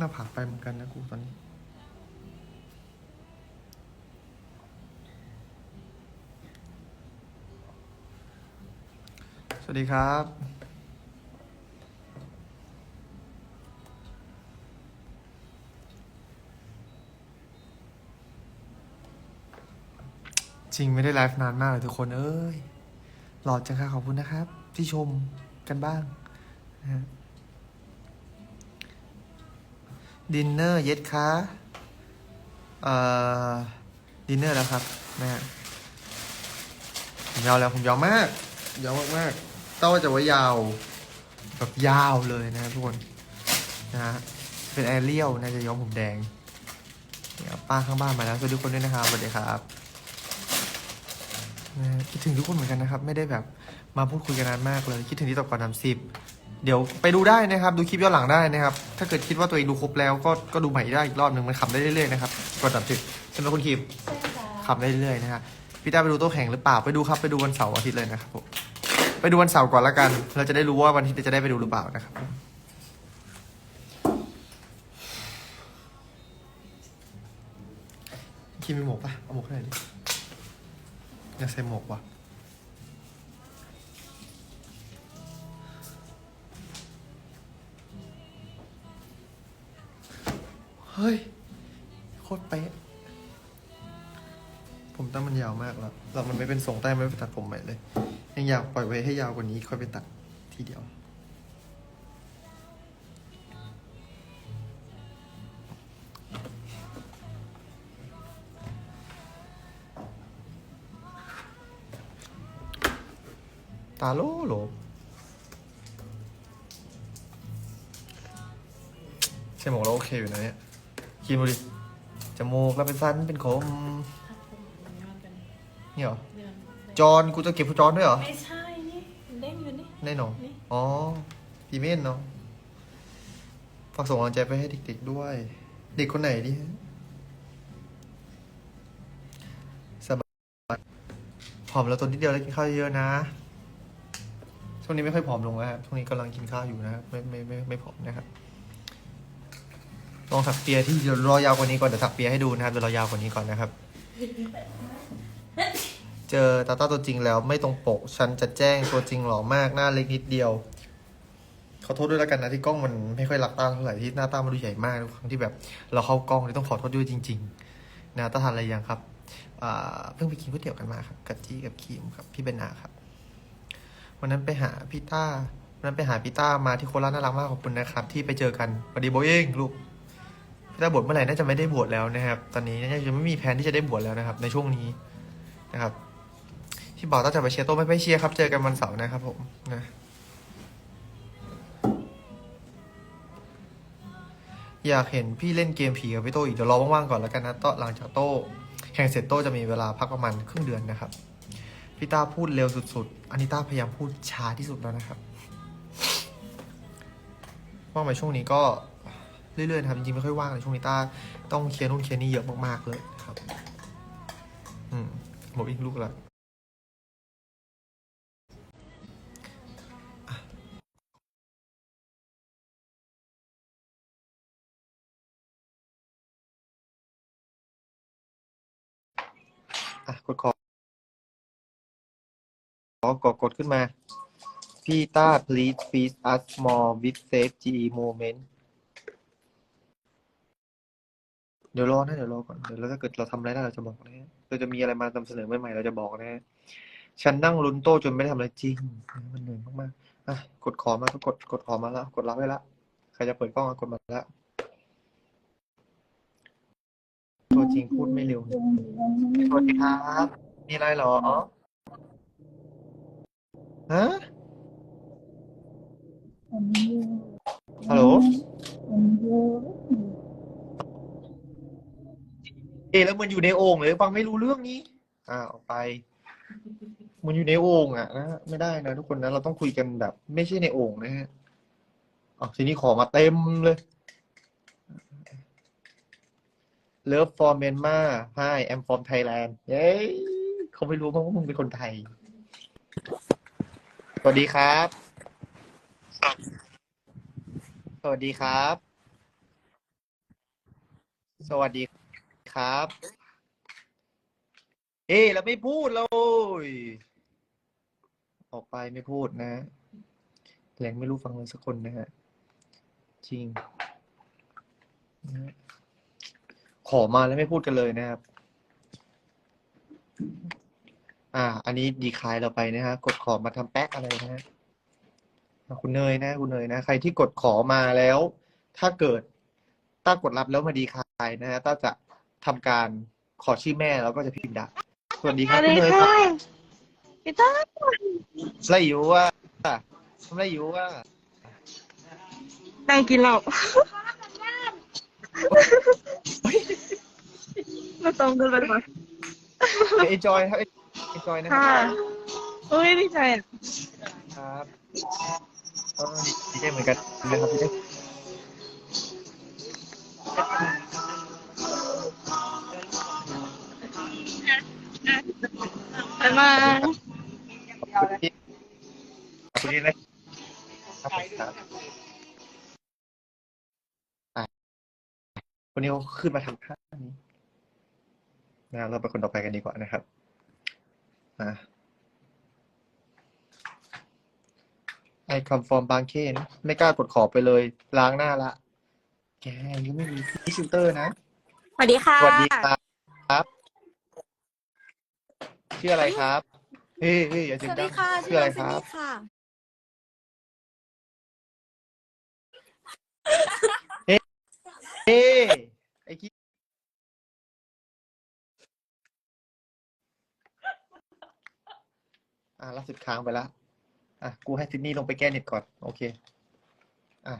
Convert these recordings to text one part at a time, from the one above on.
หน้าผากไปเหมือนกันนะกูตอนนี้ สวัสดีครับจริงไม่ได้ไลฟ์นานมากเลยทุกคนเอ้ย หล่อจังค่ะขอบคุณนะครับ ที่ชมกันบ้างนะฮะ ดินเนอร์เย็ดคะเอ่อดินเนอร์แล้วครับนะฮะผมยาวแล้วผมยาวมากยาวมากๆเต้าจะไว้ยาวแบบยาวเลยนะครับทุกคนนะฮะเป็นแอเรียลน่าจะย้อมผมแดงเนี่ยป้าข้างบ้านมาแล้วสวัสดีทุกคนด้วยนะครับสวัสดีครับนะฮะคิดถึงทุกคนเหมือนกันนะครับ ไม่ได้แบบมาพูดคุยกันนานมากเลย คิดถึงที่ตอบก่อนทำสิบ เดี๋ยวไปดูได้นะครับ ดูคลิปย้อนหลังได้นะครับ ถ้าเกิดคิดว่าตัวเองดูครบแล้วก็ก็ดูใหม่ได้อีกรอบหนึ่งมันขับได้เรื่อยๆนะครับก่อนทำสิบใช่ไหมคุณคิมใช่ค่ะขับได้เรื่อยๆนะฮะพี่ต้าไปดูโต๊ะแข่งหรือเปล่าไปดูครับไปดูวันเสาร์อาทิตย์เลยนะครับผมไปดูวันเสาร์ก่อนละกัน เราจะได้รู้ว่าวันอาทิตย์จะได้ไปดูหรือเปล่านะครับผมคิมมีหมวกปะเอาหมวกให้หน่อยดิอยากใส่หมวกว่ะ เฮ้ย โคตรเป๊ะ ผมตั้งมันยาวมากแล้วแล้วมันไม่เป็นทรงใต้มไม่ไปตัดผมใหม่เลย ยังอยากปล่อยไว้ให้ยาวกว่านี้ค่อยไปตัดทีเดียวตาโลโหลใช่หมวกเราโอเคอยู่นะเนี่ย คิดดูดิจมูกเราเป็นสั้นเป็นคมพักผมย้อนกันนี่เหรอเดือนจอนกูจะเก็บผู้จอนด้วยเหรอไม่ใช่นี่เด้งอยู่นี่แน่นอนนี่อ๋อพีเมนเนาะฝากส่งกำลังใจไปให้เด็กๆด้วย เด็กคนไหนดิฮะสบายผอมแล้วตัวนิดเดียวแล้วกินข้าวเยอะๆนะช่วงนี้ไม่ค่อยผอมลงแล้วครับช่วงนี้กำลังกินข้าวอยู่นะครับไม่ไม่ไม่ไม่ผอมนะครับ ลองถักเปียที่เรอยาวกว่านี้ก่อนเดี๋ยวถักเปียให้ดูนะครับเดี๋ยวรอยาวกว่านี้ก่อนนะครับ เจอตาต้าตัวจริงแล้วไม่ตรงปก ฉันจะแจ้งตัวจริงหล่อมากหน้าเล็กนิดเดียวขอโทษด้วยแล้วกันนะที่กล้องมันไม่ค่อยรักตาเท่าไหร่ที่หน้าตามันดูใหญ่มากทุกครั้งที่แบบ เราเข้ากล้องนี่ต้องขอโทษด้วยจริง ๆ นะตาทานอะไรยังครับเพิ่งไปกินก๋วยเตี๋ยวกันมาครับกับจี้กับคีมครับพี่เบนนาครับวันนั้นไปหาพี่ต้าวันนั้นไปหาพี่ต้ามาที่โคราชน่ารักมากขอบคุณนะครับ ที่ไปเจอกันพอดีโบเองลูก พี่ต้าบวชเมื่อไหร่น่าจะไม่ได้บวชแล้วนะครับ ตอนนี้น่าจะไม่มีแผนที่จะได้บวชแล้วนะครับ ในช่วงนี้นะครับ ที่บอกต้องจะไปเชียร์โต้ไม่ไปเชียร์ครับ เจอกันวันเสาร์นะครับ ผมนะอยากเห็นพี่เล่นเกมผีกับพี่โตอีกเดี๋ยวรอว่างๆก่อนแล้วกันนะโต้หลังจากโต้แข่งเสร็จโต้จะมีเวลาพักประมาณครึ่งเดือนนะครับพี่ต้าพูดเร็วสุดๆอันนี้ต้าพยายามพูดช้าที่สุดแล้วนะครับว่างไปช่วงนี้ก็ เรื่อยๆนะครับจริงๆไม่ค่อยว่างเลยช่วงนี้ต้าต้องเคลียร์นู่นเคลียร์นี่เยอะมากๆเลยครับ อืมหมดอีกลูกแล้วอะกดขอขอกดกดขึ้นมา พี่ต้า please feed us more with safe GE moment เดี๋ยวรอนะเดี๋ยวรอก่อนเดี๋ยวเราถ้าเกิดเราทำอะไรได้เราจะบอกนะฮะเราจะมีอะไรมานำเสนอใหม่ๆเราจะบอกนะฮะฉันนั่งลุ้นโต้จนไม่ได้ทำอะไรจริงมันเหนื่อยมากๆอะกดขอมาก็กดกดขอมาแล้ว กดรับไว้ละใครจะเปิดกล้องก็กดมาแล้วตัวจริงพูดไม่เร็วสวัสดีครับมีอะไรเหรอฮะฮัลโหล เอะแล้วมันอยู่ในโอ่งเลยฟังไม่รู้เรื่องนี้อ่าออกไป มันอยู่ในโอ่งอะนะไม่ได้นะทุกคนนะเราต้องคุยกันแบบ ไม่ใช่ในโอ่งนะฮะอ๋อทีนี้ขอมาเต็มเลย Love for Myanmar Hi I'm from Thailand เย้เขาไม่รู้มั้งว่ามึงเป็นคนไทย สวัสดีครับ สวัสดีครับ สวัสดี ครับ เอ้เราไม่พูดเลย ออกไปไม่พูดนะแหลงไม่รู้ฟังเลยสักคนนะฮะ จริง ขอมาแล้วไม่พูดกันเลยนะครับ อ่า อันนี้ดีคายเราไปนะฮะ กดขอมาทำแป๊กอะไรนะฮะคุณเนยนะ คุณเนยนะ ใครที่กดขอมาแล้ว ถ้าเกิดต้ากดรับแล้วมาดีคายนะฮะต้าจะ ทำการขอชื่อแม่แล้วก็จะพิมพ์ด่าสวัสดีครับคุณเนยครับพี่ต้าไรอยู่ว่าทำไรอยู่ว่านั่งกินเหล้ามาตรงกันเลยมาเอนจอยครับเอนจอยนะคค่ะรับโอ้ยดีใจอะครับก็ดีใจเหมือนกันนะครับที่ได้ บ๊ายบาย ขอบคุณที่ขอบคุณที่นะครับครับอะวันนี้เขาขึ้นมาทำท่านี้นะเราไปคนต่อไปกันดีกว่านะครับอะไอคำฟอร์มบางเคนไม่กล้ากดขอไปเลย ล้างหน้าละ แกยังไม่มีพรีเซนเตอร์นะ สวัสดีค่ะ สวัสดีครับ ชื่ออะไรครับเฮ้ยเฮ้ยอย่าสเสียงวัสดัดีงค่ะชื่ออะไรครับค่ะ เฮ้ยไอ้กี้อะล่าสุดค้างไปละอะกูให้ซิดนีย์ลงไปแก้เน็ตก่อน โอเคอะ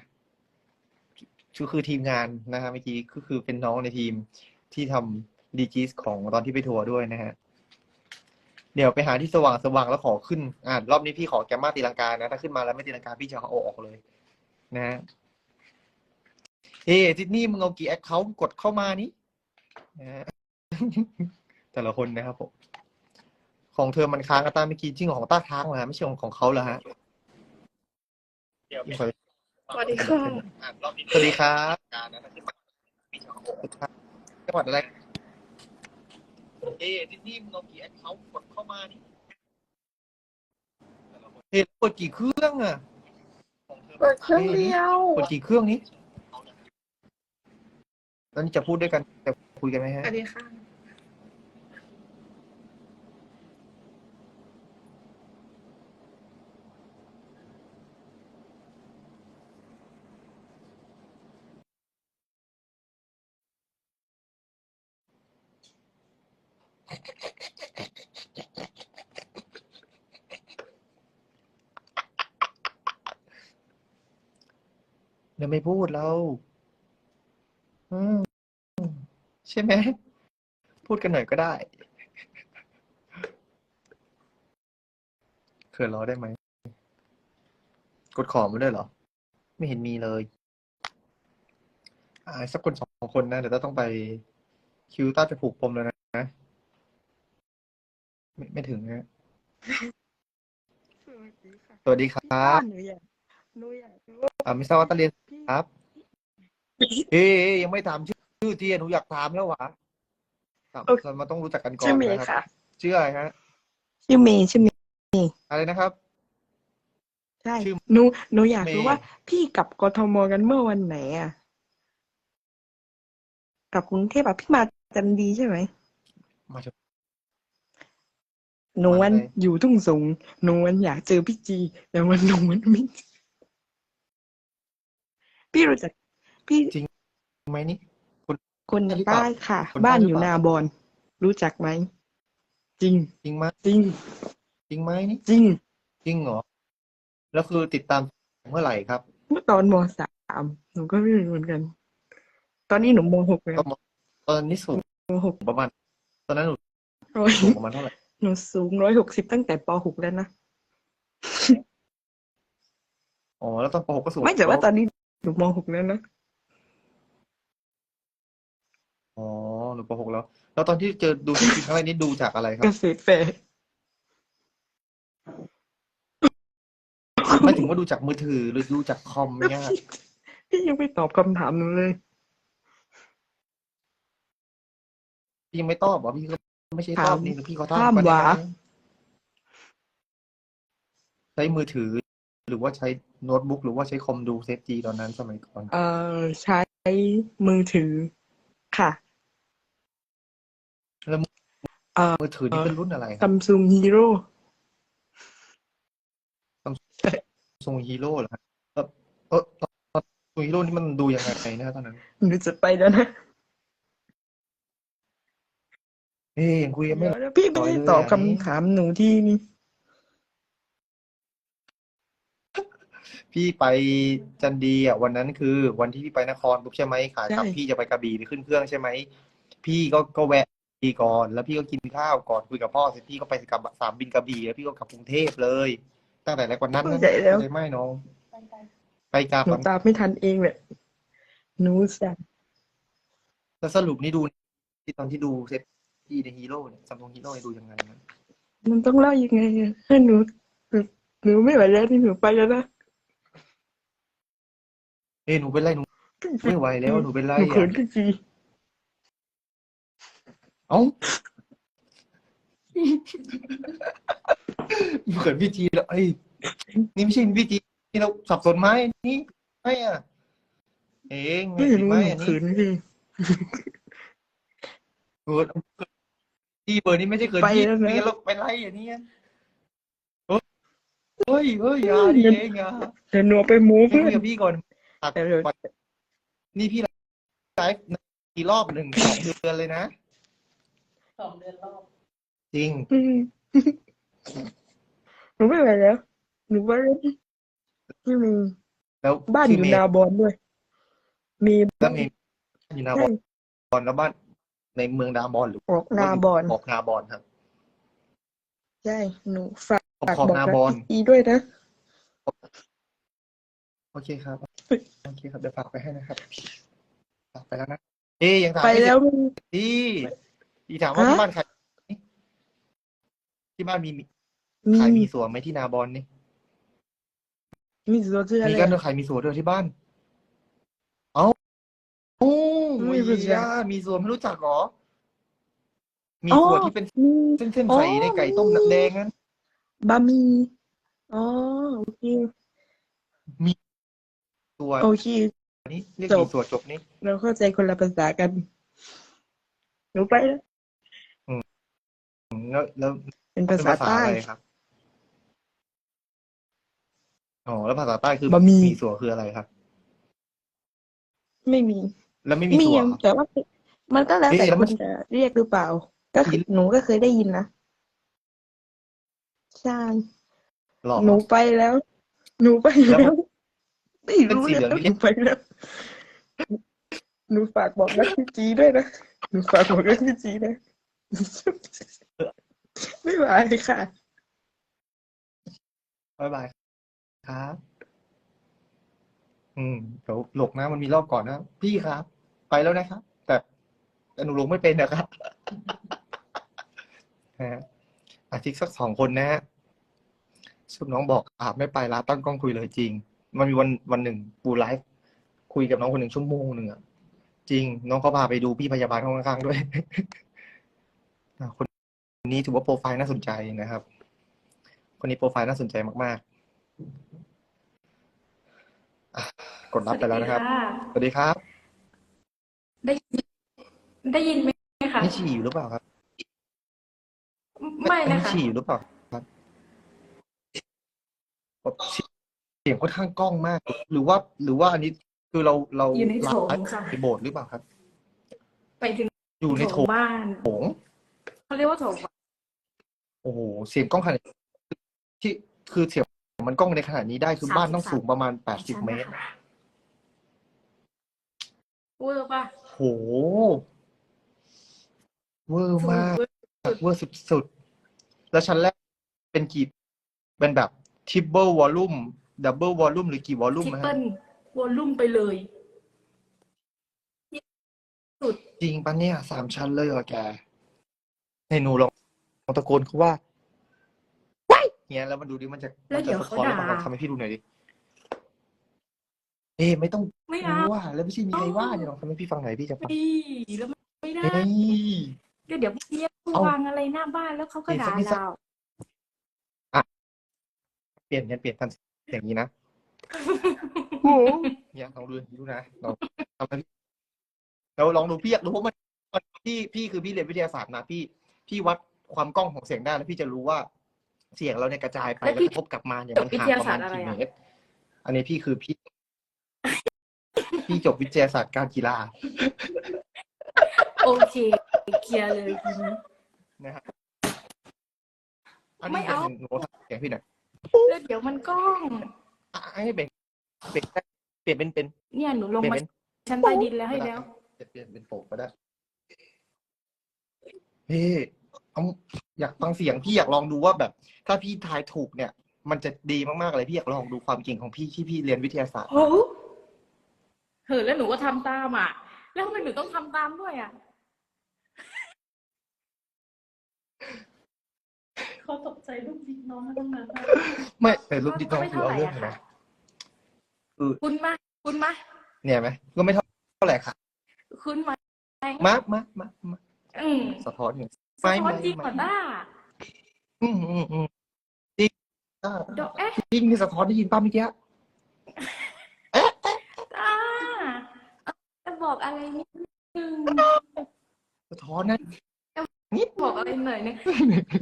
คือคือทีมงานนะฮะเมื่อกี้ก็คือเป็นน้องในทีมที่ทำดีจีสของตอนที่ไปทัวร์ด้วยนะฮะ เดี๋ยวไปหาที่สว่างสว่างแล้วขอขึ้น อ่ารอบนี้พี่ขอแกมมาตีลังกานะ ถ้าขึ้นมาแล้วไม่ตีลังกาพี่จะเอาออกเลย นะฮะเฮ้ซิดนีย์มึงเอากี่แอคเคาท์กดเข้ามานี่นะฮะแต่ละคนนะครับผมของเธอมันค้างกับต้าเมื่อกี้จริงเหรอของต้าค้างเหรอฮะไม่ใช่ของของเขาเหรอฮะเดี๋ยวสวัสดีค่ะสวัสดีครับจังหวัดอะไร เอ้ซิดนีย์มึงเอากี่แอคเคาท์กดเข้ามานี่เฮ้ยกดกี่เครื่องอะเปิดเครื่องเดียวกดกี่เครื่องนี้แล้วนี่จะพูดด้วยกันจะคุยกันไหมสฮะวัสดีค่ะ เดี๋ยวไม่พูดแล้วอืมใช่ไหม พูดกันหน่อยก็ได้เขินรอได้ไหม กดขอมาด้วยเหรอ ไม่เห็นมีเลยอ่าสักคนสองคนนะ เดี๋ยวต้องไปคิวต้าจะผูกปมแล้วนะ ไม่ไม่ถึงนะสวัสดีค่ะสวัสดีครับหนูอยากหนูอยากรู้อ่าไม่ทราบว่าต้าเรียนพี่ครับ เอ๊ะยังไม่ถามชื่อชื่อทีหนูอยากถามแล้วหวะถามเรามาต้องรู้จักกันก่อนชื่อเมย์นะคค่ะรับชื่ออะไรฮะ ชื่อเมย์ชื่อเมย์อะไรนะครับ ใช่ชื่อหนูหนูอยากรู้เมย์ ว่า พี่กลับกทมกันเมื่อวันไหนอะกลับกรุงเทพอะพี่มาจันทร์ดีใช่ไหมมาจาก หนูวันวันไหนอยู่ทุ่งสงหนูวันอยากเจอพี่จี แต่วันหนูวันไม่เจอพี่รู้จักพี่ไหมนี่คนใช่หรือเปล่าใต้ค่ะคนใต้บ้านหรืออยู่เปล่านาบอนรู้จักไหมจริง จริงไหมจริง จริงไหมนี่จริง จริงเหรอแล้วคือติดตามเมื่อไหร่ครับเมื่อตอนมสามหนูก็ไม่รู้เหมือนกัน ตอนนี้หนูมหกแล้วก็ตอนนี้สูงมหกประมาณ ตอนนั้นหนูร้อยสูงประมาณเท่าไหร่ หนูสูงร้อยหกสิบตั้งแต่ปหกแล้วนะ อ๋อ แล้วตอนป .6 ก็สูงไม่แต่ว่าตอนนี้หนูมหกแล้วนะ อ๋อ หนูป .6 แล้ว แล้วตอนที่เจอดูที่จริงครั้งแรกนี่ดูจากอะไรครัเกบษตรแฟร์ไม่ถึงว่าดูจากมือถือหรือดูจากคอมเนี่ยพี่ยังไม่ตอบคำถามหนูเลย พี่ยังไม่ตอบเหรอพี่ก็ ไม่ใช่ตอบถามนี่พี่เขาตอบถามก่อนได้หวาไหมใช้มือถือ หรือว่าใช้โน้ตบุ๊กหรือว่าใช้คอมดูเซฟจีตอนนั้นสมัยก่อน เอ่อใช้มือถือค่ะมือถือนี่เป็นรุ่นอะไรคซัรับมซุงฮีโร่ซูฮีโร่เหรอครับแล้วเออซูฮีโร่นี่มันดูยังไงนะตอนนั้นหนูจะไปแล้วนะ เอ้ยยังคุยกันไม่เดี๋ยวนะพี่ไม่ได้ตอบคำถามหนูที่นี่พี่ไปจันดีอะวันนั้นคือวันที่พี่ไปนครปุ๊บใช่ไหมขากลับใช่พี่จะไปกระบี่ไปขึ้นเครื่องใช่ไหมพี่ก็ก็แวะดีก่อนแล้วพี่ก็กินข้าวก่อนคุยกับพ่อเสร็จพี่ก็ไปกลับสามบินกระบี่แล้วพี่ก็กลับกรุงเทพเลย ตั้งแต่แรกวันนั้นเข้านะใจแล้ว เข้าใจไหมน้อง ไปกลับหนูตามไม่ทันเองแหละหนูสั่งแล้วสรุปนี่ดูที่ตอนที่ดูเซต ที่ในฮีโร่เนี่ยซัมซุงฮีโร่ดูยังไงนะมันต้องเล่ายังไงอะให้หนูหนูหนูไม่ไหวแล้วที่หนูไปแล้วนะเอ้ยหนูเป็นไรหนูไม่ไหวแล้วหนูเป็นไรหนูเขินอะพี่จีเอ้าหนูเขินพี่จีแล้วเอ้ยนี่ไม่ใช่พี่จีนี่เราสับสนไหมนี่ไม่อะเองไม่ไม่ผิดรู้ไหมหนูอันนี้เขินพี่เกิด พี่เบอร์นี้ไม่ใช่เกินไปพี่แล้วนะพี่เราไปไล่อันนี้เฮ้ยเฮ้ยเฮ้ยอย่าดิเองอย่าเดี๋ยวหนูเอาไปมูฟคุเพื่อยน กับพี่ก่อนตัดเดี๋ยวเดี๋ยวก่อนนี่พี่ไลฟ์กี่รอบหนึ่งสองเดือนเลยนะ สองเดือนรอบจริง อืมหนูไม่ไหวแล้ว หนูว่าไม่มีแล้วบ้านอยู่ที่เมนาบอนด้วย มีแล้วมีบ้านอยู่นาบใช่อนแล้วบ้าน ในเมืองนาบอนหรือออกนาบอนออกนาบอนครับใช่หนูฝากขอบขอบบอกนากับอนพี่จีด้วยนะ โอเคครับโอเคครับเดี๋ยวฝากไปให้นะครับฝากไปแล้วนะเอ๊ยยังถามไปไม่เสร็จแล้วมันพี่พี่ถามว่าฮะที่บ้านใครที่บ้านมีมีใครมีสวนไหมที่นาบอนนี่มีตัวเชื่อมีอะไรกันด้วยใครมีสวนด้วยที่บ้าน เอ้า โอ้ไม่ยรู้จักย่ามีสวนไม่รู้จักเหรอ มีอ๋อสวนที่เป็นมีเส้นๆอ๋อใส่ในไก่ต้มน้ำแดงนั้น บะหมี่ อ๋อ โอเคสวนโอเคนี้เรียกจบมีสวนจบนี่ เราเข้าใจคนละภาษากันหนูไปแล้วอืมแล้วแล้วเป็นเป็ภานษาภาษาใต้ อะไรครับ อ๋อ แล้วภาษาใต้คือบะหมี่ มีสวนคืออะไรครับ ไม่มี แล้วไม่มีมีสวนแต่ว่า มันก็แล้วเอ๊ะแต่แล้วคมันนจะเรียกหรือเปล่า ก็คือหนูก็เคยได้ยินนะใช่หรอ หนูไปแล้ว หนูไปแล้วแล้วไม่เป็นรู้สีเลยเหลืองหนูไปแล้วหนูฝากบอกนักพี่จีด้วยนะหนูฝากบอกนักพี่จีนะไม่ไหวค่ะ บ๊ายบายครับ อืมเดี๋ยวหลกนะมันมีรอบก่อนนะพี่ครับ ไปแล้วนะครับ แต่แต่หนูลงไม่เป็นนะครับนะฮะอาทิตย์สักสองคนนะฮะชุดน้องบอกอาบไม่ไปละตั้งกล้องคุยเลยจริง มันมีวันวันหนึ่งปูไลฟ์คุยกับน้องคนหนึ่งชั่วโมงหนึ่งอะจริง น้องเขาพาไปดูพี่พยาบาลห้องข้างๆด้วย คนนี้ถือว่าโปรไฟล์น่าสนใจนะครับ คนนี้โปรไฟล์น่าสนใจมากๆ กดรับไปแล้วนะครับ สวัสดีครับ ได้ยินได้ยินไหมคะนี่ฉี่อยู่หรือเปล่าครับ ไม่นะนี่คะฉี่อยู่หรือเปล่าครับแบบเสียงค่อนข้างกล้องมาก หรือว่า หรือว่าอันนี้คือเราเราอยู่ในโถงไลฟ์ค่ะในโบสถ์หรือเปล่าครับ ไปถึงอยู่ในโถงบ้านโถงเขาเรียกว่าโถงโอ้โหเสียงกล้องขนาดที่คือเสียงมันกล้องในขนาดนี้ได้คือบ้านต้องสูงประมาณแปดสิบเมตร เวอร์ป่ะโห เวอร์มาก เวอร์สุดๆ แล้วชั้นแรกเป็นกี่ เป็นแบบทริปเปิลวอลลุ่มดับเบิลวอลลุ่มหรือกี่วอลลุ่มทิปนะฮะเปิลวอลลุ่มไปเลยจริงปะเนี่ยสามชั้นเลยเหรอแก ในหนูลองลองตะโกนเขาว่าว้ายเงี้ยแล้วมันดูดิมันจะแล้วมันเดี๋จะยวสะเขาท้อนแล้วด่ามันทำให้พี่ดูหน่อยดิ เอ๊ะไม่ต้องไม่เอาว่า แล้วไม่ใช่มีใครว่าเนี่ยลองทำให้พี่ฟังหน่อยพี่จะฟังดีแล้วไม่ได้เฮ้ยก็เดี๋ยวเรียกเอ้าวางอะไรหน้าบ้านแล้วเขาก็เปลี่ยนด่าสักนิดสักเราเปลี่ยนเปลี่ยนทำอย่างนี้นะเนี่ยลองดูดูนะลองทำนะพี่เราลองดูพี่อยากรู้ว่ามันมันพี่พี่คือพี่เรียนวิทยาศาสตร์นะพี่พี่วัดความกล้องของเสียงได้แล้วพี่จะรู้ว่าเสียงเราเนี่ยกระจายไปแล้วกระทบกลับมาเนี่ยมันห่างประมาณกี่เมตรอันนี้พี่คือพี่ พี่จบวิทยาศาสตร์การกีฬา โอเคเคลียร์เลยทีนี้นะฮะอันไม่นี้เอาเป็นหนูทำเสียงพี่หน่อยแล้วเดี๋ยวมันกล้องอะให้เปลี่ยนเปลี่ยนเปลี่ยนเป็นเป็น เนี่ยหนูลงเปลี่ยนมาเป็น ชั้นใต้ดินแล้วให้แล้วจะเปลี่ยนเป็นโปกก็ได้เฮ้ยเอาอยากฟังเสียงพี่อยากลองดูว่าแบบ ถ้าพี่ทายถูกเนี่ย มันจะดีมากๆเลยพี่อยากลองดูความเก่งของพี่ที่พี่เรียนวิทยาศาสตร์ โอ้โห เฮ้ยแล้วหนูก็ทำตามอะ แล้วทำไมหนูต้องทำตามด้วยอะเขาตกใจลูกจิกน้องมาตั้งนานไม่แต่รูปที่น้องคือเอาเรื่องเลยนะคุณมาคุณมาเนี่ยไหมก็ไม่เท่าเท่าไหร่ค่ะ คุณมามามามามาอืมสะท้อนอย่างสะท้อนจริงกว่าด้าอืมอืมอืมจริงอ่าเดี๋ยวเอ๊ะจริงนี่สะท้อนได้ยินป้าเมื่อกี้ ด้าจะ บอกอะไรนิดนึงสะท้อนนะบอกอะไรหน่อยนึง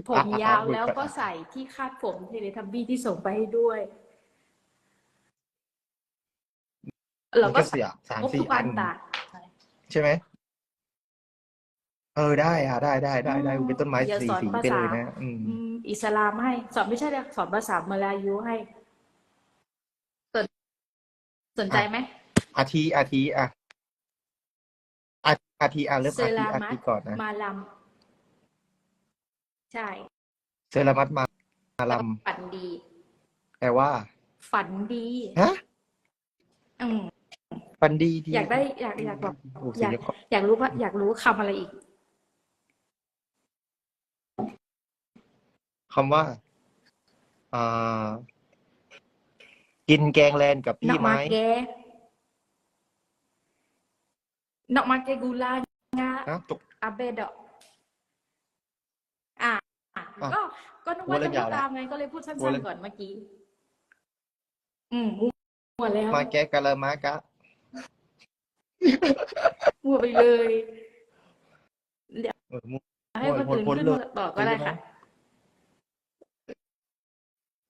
ผมยาวแล้วก็ใส่ที่คาดผมเทเลทับบี้ที่ส่งไปให้ด้วยเรามันก็ก็ใส่เสียสามครบสี่ทุกอัอันนตาใช่ไหมเออได้อะได้ได้ได้ได้อืมเป็นต้นไม้เดี๋ยวสีสอนสีภาไปษาเลยนะอืมอืมอิสลามให้ สอนไม่ใช่เลยสอนภาษามาลายูให้สนสนใจไหมอาทีอาทีอะ อาอาทีอะเริ่มเซอาทีราอามัทีดก่อนนะ มาลัมใช่เซรามัดมามาแล้วลก็ฝันดีำแปลว่า ฝันดี ฮะอืมฟันดีดีอยากได้อยากอยากบอกโอ้อเสียยากงอยากรู้ว่าอยากรู้คำอะไรอีก คำว่าอ่ากินแกงแลนกับนพี่อกไหมมาแก นอกมาแกกูลานะตกอาเบดอกอะอะอะก็ ก็นึกว่าว่าเรื่จะองพูยาวแล้วดตามไง ก็เลยพูดสั้ว่าเรื่นองๆก่อนเมื่อกี้ อืมมั่วแล้ว มาแกกะละมากะมั่วไปเลยเออมั่วให้คนอื่นพ้นขึ้นเลยมาต่อก็ได้ค่ะ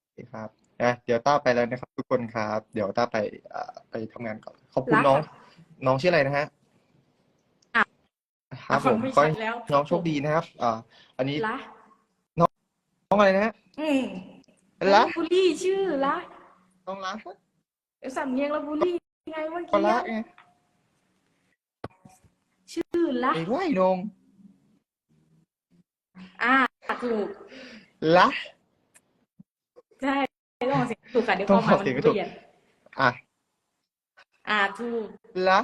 โอเคครับนะเดี๋ยวต้าไปแล้วนะครับ ทุกคนครับ เดี๋ยวต้าไปอ่าไปทำงานก่อน ขอบคุณรักน้องค่ะน้องชื่ออะไรนะฮะอะ ครับผมไม่ขอใช่ให้แล้วน้องโชคดีนะครับอ่าอันนี้ละน้องอะไรนะฮะอืมละบุรีชื่อละน้องละสำเนียงละบุรีไงเมื่อก็กี้ละอะไงชื่อละไอ้ไรนงอ่าถูกละใช่ต้องออกเสียงถูกค่ะเดี๋ยวต้คองวามหมายออกมันเสียงให้เปถูกลี่ยนอะอ่าถูกละ